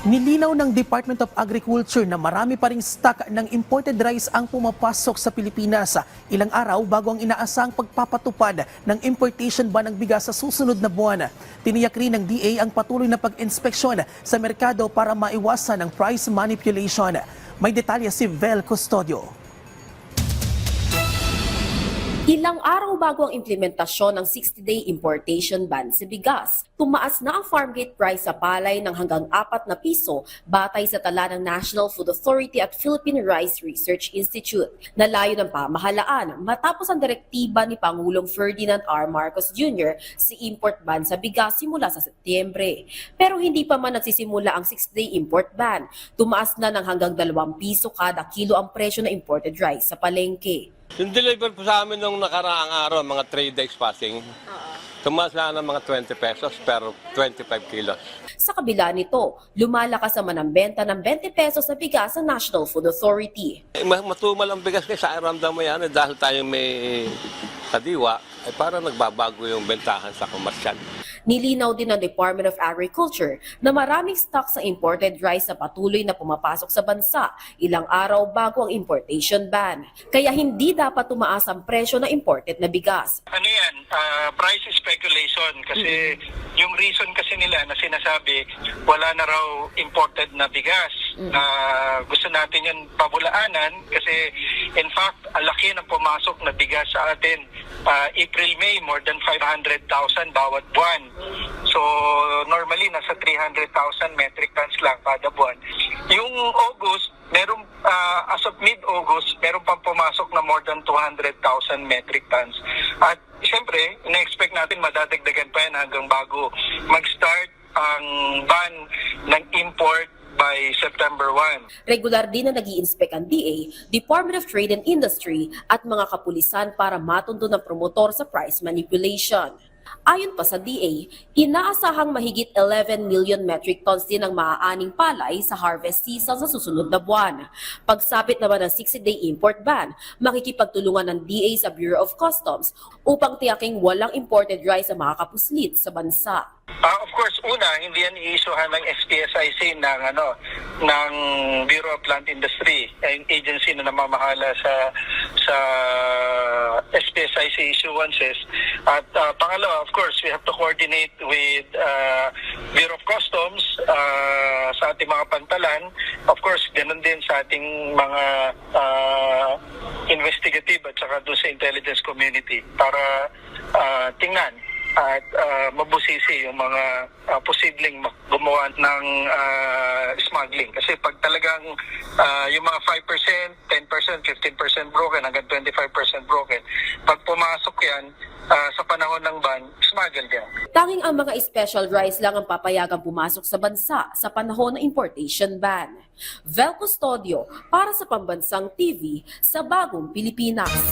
Nilinaw ng Department of Agriculture na marami pa ring stock ng imported rice ang pumapasok sa Pilipinas ilang araw bago ang inaasang pagpapatupad ng importation ban ng bigas sa susunod na buwan. Tiniyak rin ng DA ang patuloy na pag-inspeksyon sa merkado para maiwasan ang price manipulation. May detalye si Vel Custodio. Ilang araw bago ang implementasyon ng 60-day importation ban sa bigas, tumaas na ang farm gate price sa palay ng hanggang 4 na piso batay sa tala ng National Food Authority at Philippine Rice Research Institute. Nalayo ng pamahalaan matapos ang direktiba ni Pangulong Ferdinand R. Marcos Jr. si import ban sa bigas simula sa Setyembre. Pero hindi pa man nagsisimula ang 6-day import ban. Tumaas na ng hanggang 2 piso kada kilo ang presyo ng imported rice sa palengke. Yung deliver po sa amin nung nakaraang araw, mga 3 days passing, tumaas na ng mga 20 pesos pero 25 kilos. Sa kabila nito, lumalakas naman ang benta ng 20 pesos na bigas sa National Food Authority. Eh, ma- Matumal ang bigas kasi sa ramdam mo yan eh, dahil tayo may kadiwa, ay parang nagbabago yung bentahan sa komersyal. Nilinaw din ng Department of Agriculture na maraming stock sa imported rice na patuloy na pumapasok sa bansa ilang araw bago ang importation ban. Kaya hindi dapat tumaas ang presyo ng imported na bigas. ano yan, ah, price speculation kasi yung reason kasi nila na sinasabi wala na raw imported na bigas. Ah, gusto natin yun pabulaanan kasi in fact, ang laki ng pumasok na bigas sa atin. Ah, April, May, more than 500,000 bawat buwan. Nasa 300,000 metric tons lang kada buwan. Yung August, meron ah, as of mid-August, meron pang pumasok na more than 200,000 metric tons. At siyempre, na-expect natin madadagdagan pa yan hanggang bago mag-start ang ban ng import by September 1. Regular din na nag inspect ang DA, Department of Trade and Industry at mga kapulisan para matundo ng promotor sa price manipulation. Ayon pa sa DA, inaasahang mahigit 11 million metric tons din ang maaaning palay sa harvest season sa susunod na buwan. Pagsapit naman ng 60-day import ban, makikipagtulungan ng DA sa Bureau of Customs upang tiyaking walang imported rice sa mga kapuslit sa bansa. Ah, of course, una, hindi yan iisuhan ng SPSIC ng ano ng Bureau of Plant Industry, ang agency na namamahala sa sa SPSIC issuances. At ah, pangalawa, of course, we have to coordinate with ah, Bureau of Customs ah, sa ating mga pantalan. Of course, ganun din sa ating mga ah, investigative at saka doon sa intelligence community para ah, tingnan at ah, mabusisi yung mga ah, posibleng gumawa ng ah, smuggling. Kasi pag talagang ah, yung mga 5%, 10%, 15% broken hanggang 25% broken, pag pumasok yan ah, sa panahon ng ban, smuggle yan. Tanging ang mga special rice lang ang papayagang pumasok sa bansa sa panahon ng importation ban. Vel Custodio para sa Pambansang TV sa Bagong Pilipinas.